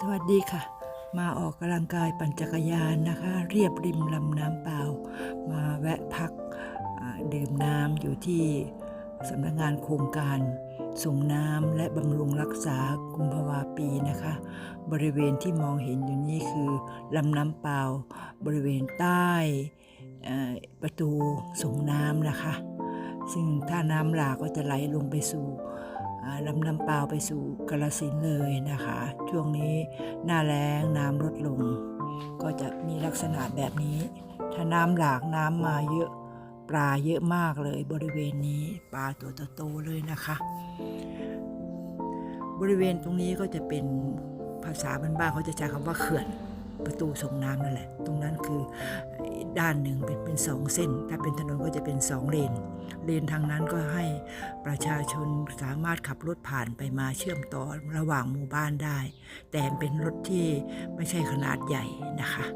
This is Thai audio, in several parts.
สวัสดีค่ะ มาออกกำลังกายปั่นจักรยานนะคะ เรียบริมลำน้ำเปล่า มาแวะพักดื่มน้ำอยู่ที่สำนักงานโครงการส่งน้ำและบำรุงรักษากุมภาวาปีนะคะ บริเวณที่มองเห็นอยู่นี่คือลำน้ำเปล่า บริเวณใต้ประตูส่งน้ำนะคะ ซึ่งถ้าน้ำหลากก็จะไหลลงไปสู่ ลำน้ำเปล่าไปสู่กาลสินเลยนะคะ ช่วงนี้หน้าแล้งน้ำลดลง ก็จะมีลักษณะแบบนี้ ถ้าน้ำหลากน้ำมาเยอะปลาเยอะมากเลยบริเวณนี้ปลาตัวโตๆเลยนะคะ บริเวณตรงนี้ก็จะเป็นภาษาบ้านๆเขาจะใช้คำว่าเขื่อนประตูส่งน้ำนั่นแหละ ตรงนั้นคือ ด้านหนึ่งเป็นเป็นสองเส้น ถ้าเป็นถนนก็จะเป็นสองเลน เลนทางนั้นก็ให้ประชาชนสามารถขับรถผ่านไปมาเชื่อมต่อระหว่างหมู่บ้านได้ แต่เป็นรถที่ไม่ใช่ขนาดใหญ่นะคะ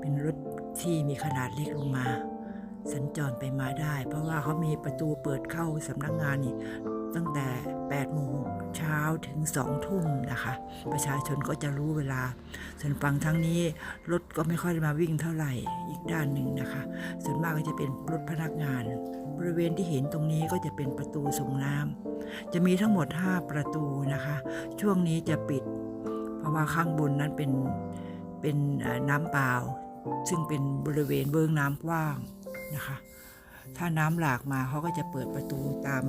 เป็นรถที่มีขนาดเล็กลงมา สัญจรไปมาได้ เพราะว่าเขามีประตูเปิดเข้าสำนักงานนี่ตั้งแต่ 8 โมงเช้าถึง 2 ทุ่มนะคะ ประชาชนก็จะรู้เวลา ส่วนฝั่งทั้งนี้รถก็ไม่ค่อยมาวิ่งเท่าไหร่อีกด้านหนึ่งนะคะ ส่วนมากก็จะเป็นรถพนักงาน บริเวณที่เห็นตรงนี้ก็จะเป็นประตูส่งน้ำจะมีทั้งหมด 5 ประตูนะคะ ช่วงนี้จะปิด เพราะว่าข้างบนนั้นเป็นเป็นน้ำเปล่า ซึ่งเป็นบริเวณเบื้องน้ำกว้างนะคะ ถ้าน้ำหลากมาเขาก็จะเปิดประตูตาม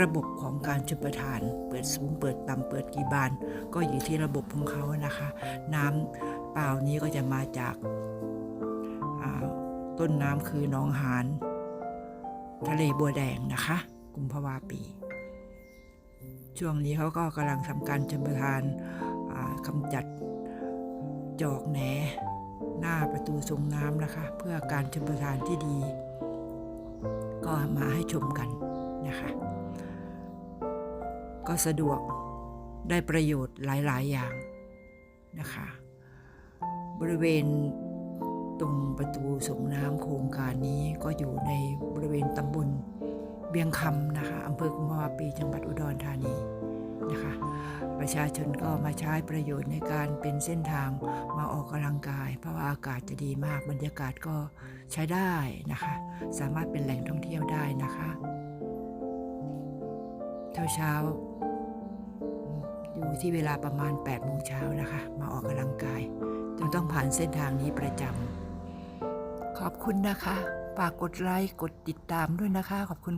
ระบบของการชลประทาน เปิดสูงเปิดต่ำเปิดกี่บาน ก็อยู่ที่ระบบของเขานะคะ น้ำเปล่านี้ก็จะมาจากาต้นน้ำคือหนองหานทะเลบัวแดงนะคะ กุมภาวาปี ช่วงนี้เขาก็กำลังทำการชลประทานกำจัดจอกแหนหน้าประตูส่งน้ำนะคะ เพื่อการชลประทานที่ดี ก็มาให้ชมกันนะคะ ก็สะดวกได้ประโยชน์หลาย ๆ อย่างนะคะ บริเวณตรงประตูส่งน้ำโครงการนี้ก็อยู่ในบริเวณตำบลเบียงคำนะคะอำเภอกุมภาวะปีจังหวัดอุดรธานี ประชาชนก็มาใช้ประโยชน์ในการเป็นเส้นทางมาออกกำลังกาย เพราะว่าอากาศจะดีมากบรรยากาศก็ใช้ได้นะคะ สามารถเป็นแหล่งท่องเที่ยวได้นะคะเช้าเช้าอยู่ที่เวลาประมาณ8โมงเช้านะคะ มาออกกำลังกายจนต้องผ่านเส้นทางนี้ประจำขอบคุณนะคะฝากกดไลค์กดติดตามด้วยนะคะ ขอบคุณค่ะ